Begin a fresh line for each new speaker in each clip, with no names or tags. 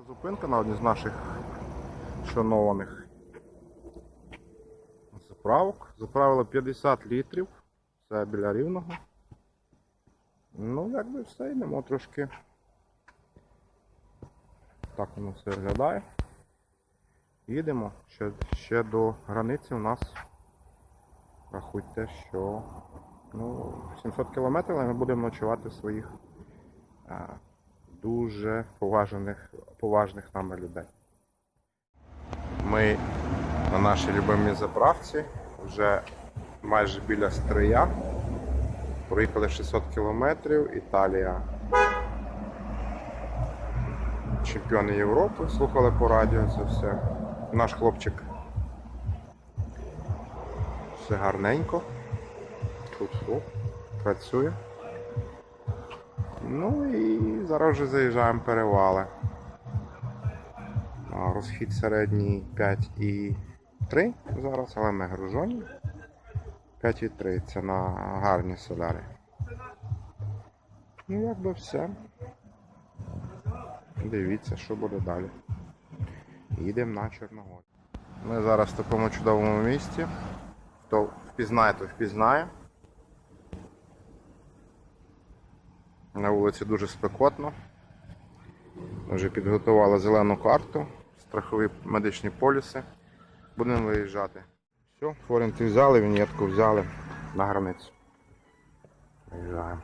Наша зупинка на одній з наших шанованих заправок. Заправили 50 літрів. Це біля рівного. Ну, якби все, йдемо трошки. Так воно все виглядає. Їдемо ще, ще до границі у нас. Рахуйте, що ну, 700 кілометрів, але ми будемо ночувати в своїх а, дуже поважних, поважних нами людей. Ми на нашій любимій заправці вже майже біля Стрия. Проїхали 600 кілометрів. Італія. Чемпіони Європи. Слухали по радіо це все. Наш хлопчик. Все гарненько. Тут працює. Ну і зараз вже заїжджаємо перевали. Розхід середній 5,3 зараз, але ми гружені. 5,3 це на гарні соляри. Ну, якби все. Дивіться, що буде далі. Їдемо на Чорногорію. Ми зараз в такому чудовому місці. Хто впізнає, то впізнає. На вулиці дуже спекотно. Вже підготували зелену карту, страхові медичні поліси. Будемо виїжджати. Все, форінти взяли, вінєтку взяли на границю. Виїжджаємо.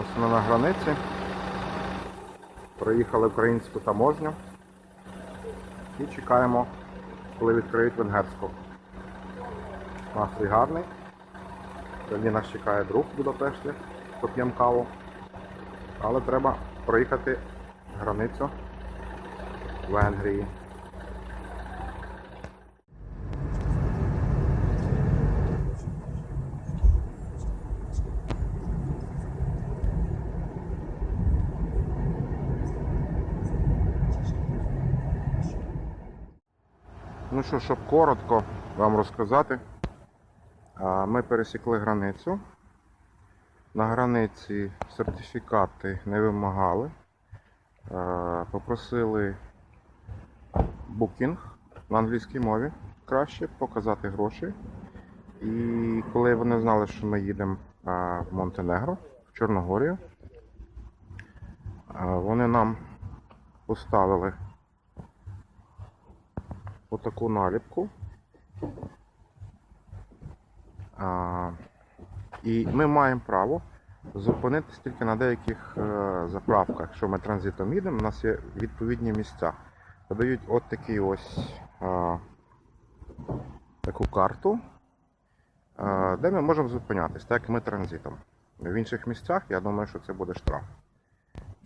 Ось ми на границі. Проїхали українську таможню і чекаємо, коли відкриють венгерську. Настрій гарний. Сьогодні нас чекає друг в Будапешті, поп'ємо каву. Але треба проїхати границю Венгрії. Ну що, щоб коротко вам розказати, ми пересікли границю. На границі сертифікати не вимагали. Попросили букінг на англійській мові краще показати гроші. І коли вони знали, що ми їдемо в Монтенегро, в Чорногорію, вони нам поставили отаку наліпку. І ми маємо право зупинитись тільки на деяких е, заправках. Якщо ми транзитом їдемо, у нас є відповідні місця. Подають от такий ось е, таку карту, е, де ми можемо зупинятись, так як ми транзитом. В інших місцях я думаю, що це буде штраф,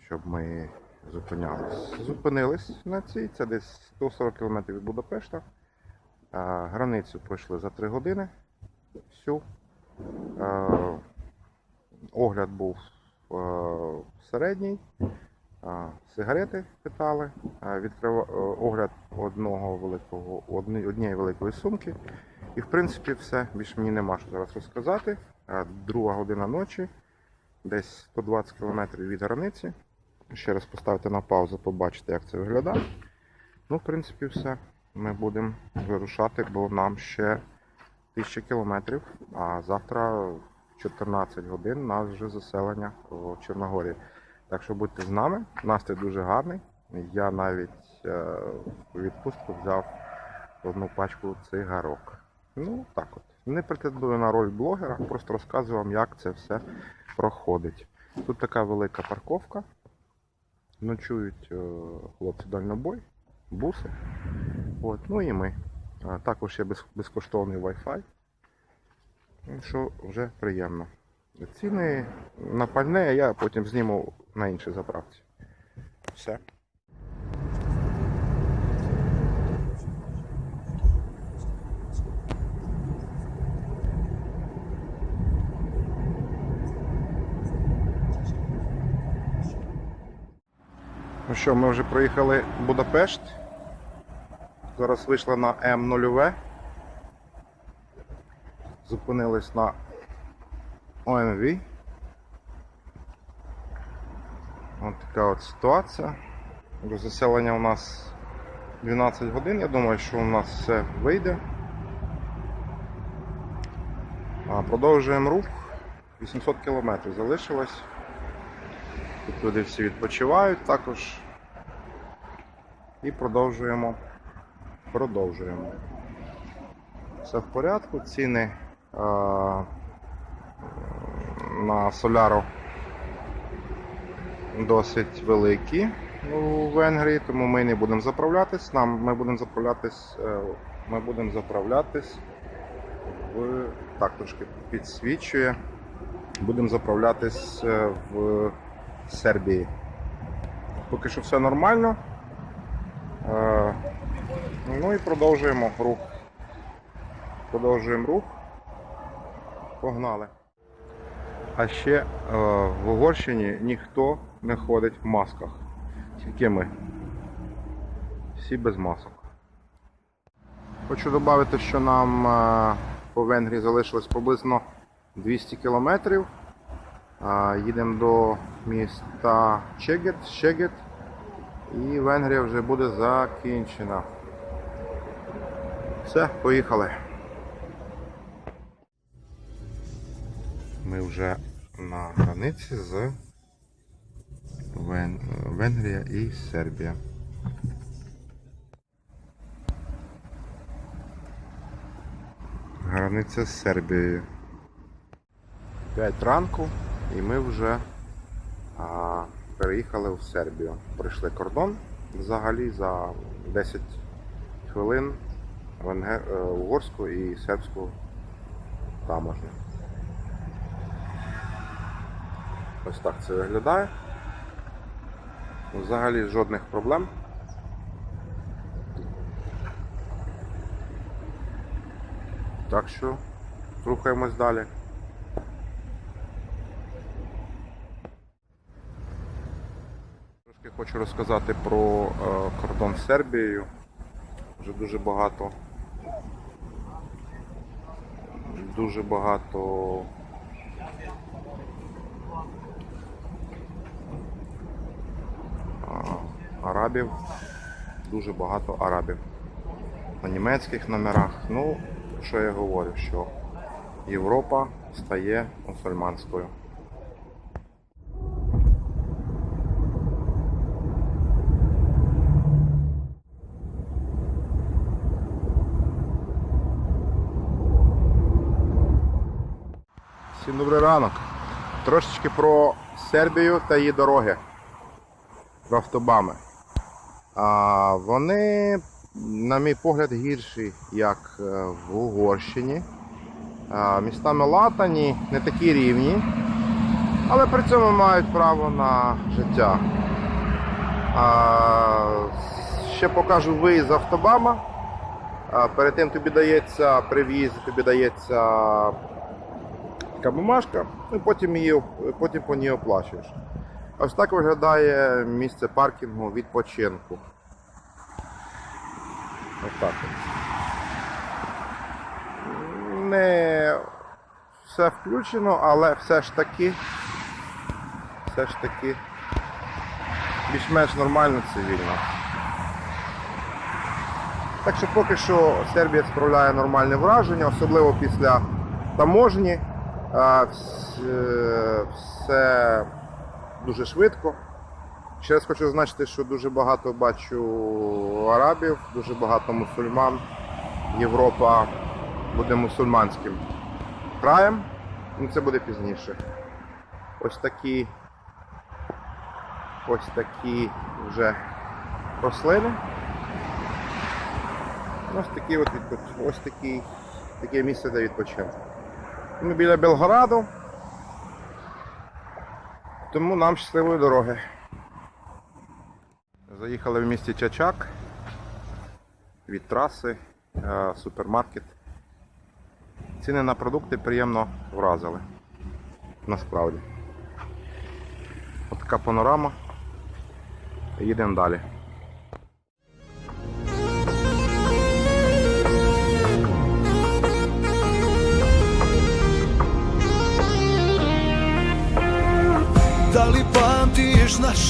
щоб ми зупинялись. Зупинились на цій, це десь 140 км від Будапешта. Границю пройшли за 3 години. Всю. Е, Огляд був е, середній. Е, Сигарети питали. Е, Відкрива... е, Огляд одного великого, одні- однієї великої сумки. І в принципі все. Більше мені нема що зараз розказати. Друга година ночі, десь 120 км від границі. Ще раз поставити на паузу, побачите, як це виглядає. Ну, в принципі, все. Ми будемо вирушати, бо нам ще 1000 кілометрів, а завтра в 14 годин у нас вже заселення в Чорногорії. Так що будьте з нами. Настрій дуже гарний. Я навіть е, в відпустку взяв одну пачку цигарок. Ну, так от. Не претендую на роль блогера, просто розказую вам, як це все проходить. Тут така велика парковка. Ночують е, хлопці дальнобой, буси. От, ну і ми. Також є безкоштовний Wi-Fi. Ну, Що вже приємно. Ціни на пальне я потім зніму на іншій заправці. Все. Ну що, ми вже проїхали Будапешт. Зараз вийшли на М0В. Зупинились на ОМВ. Ось така от ситуація. До заселення у нас 12 годин. Я думаю, що у нас все вийде. Продовжуємо рух. 800 кілометрів залишилось. Тут люди всі відпочивають також. І продовжуємо. Продовжуємо. Все в порядку. Ціни а, на соляру досить великі у Венгрії, тому ми не будемо заправлятись. Нам ми будемо заправлятись, е, ми будемо заправлятись в так трошки підсвічує. Будемо заправлятись е, в Сербії. Поки що все нормально. Ну і продовжуємо рух. Продовжуємо рух. Погнали. А ще е, в Угорщині ніхто не ходить в масках. Тільки ми. Всі без масок. Хочу додати, що нам е, по Венгрії залишилось приблизно 200 кілометрів. Е, Їдемо до міста Чегет, і Венгрія вже буде закінчена. Все, поїхали. Ми вже на границі з Вен... Венгрія і Сербія. Границя з Сербією. 5 ранку і ми вже а, переїхали в Сербію. Прийшли кордон взагалі за 10 хвилин угорську і сербську таможню. Ось так це виглядає. Взагалі жодних проблем. Так що рухаємось далі. Трошки хочу розказати про е, кордон з Сербією. Вже дуже багато. Дуже багато арабів, дуже багато арабів на німецьких номерах. Ну, що я говорю, що Європа стає мусульманською. Ранок. Трошечки про Сербію та її дороги про автобами. А, вони, на мій погляд, гірші, як е, в Угорщині. А, містами латані, не такі рівні, але при цьому мають право на життя. А, ще покажу виїзд з автобама. Перед тим тобі дається при в'їзді тобі дається така бумажка, і потім, її, потім по ній оплачуєш. Ось так виглядає місце паркінгу відпочинку. Ось так. Не все включено, але все ж таки, все ж таки більш-менш нормально цивільно. Так що поки що Сербія справляє нормальне враження, особливо після таможні. Е, Все дуже швидко. Ще раз хочу зазначити, що дуже багато бачу арабів, дуже багато мусульман. Європа буде мусульманським краєм, ну це буде пізніше. Ось такі ось такі вже рослини. Ось такі от ось такі, таке місце для відпочинку. Ми біля Белграду. Тому нам щасливої дороги. Заїхали в місті Чачак від траси, е, супермаркет. Ціни на продукти приємно вразили. Насправді. От така панорама. Їдемо далі.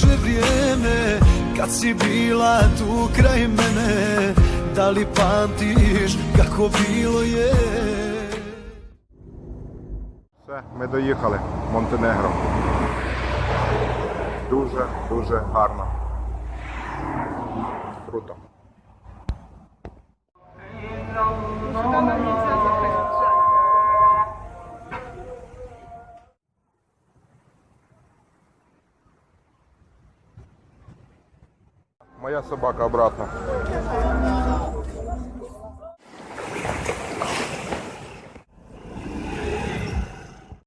Da vrijeme Kad si bila tu kraj mene Da li pamtiš kako bilo je
Все, ми доїхали. Монтенегро. Дуже, дуже гарно. Круто. Собака обратно.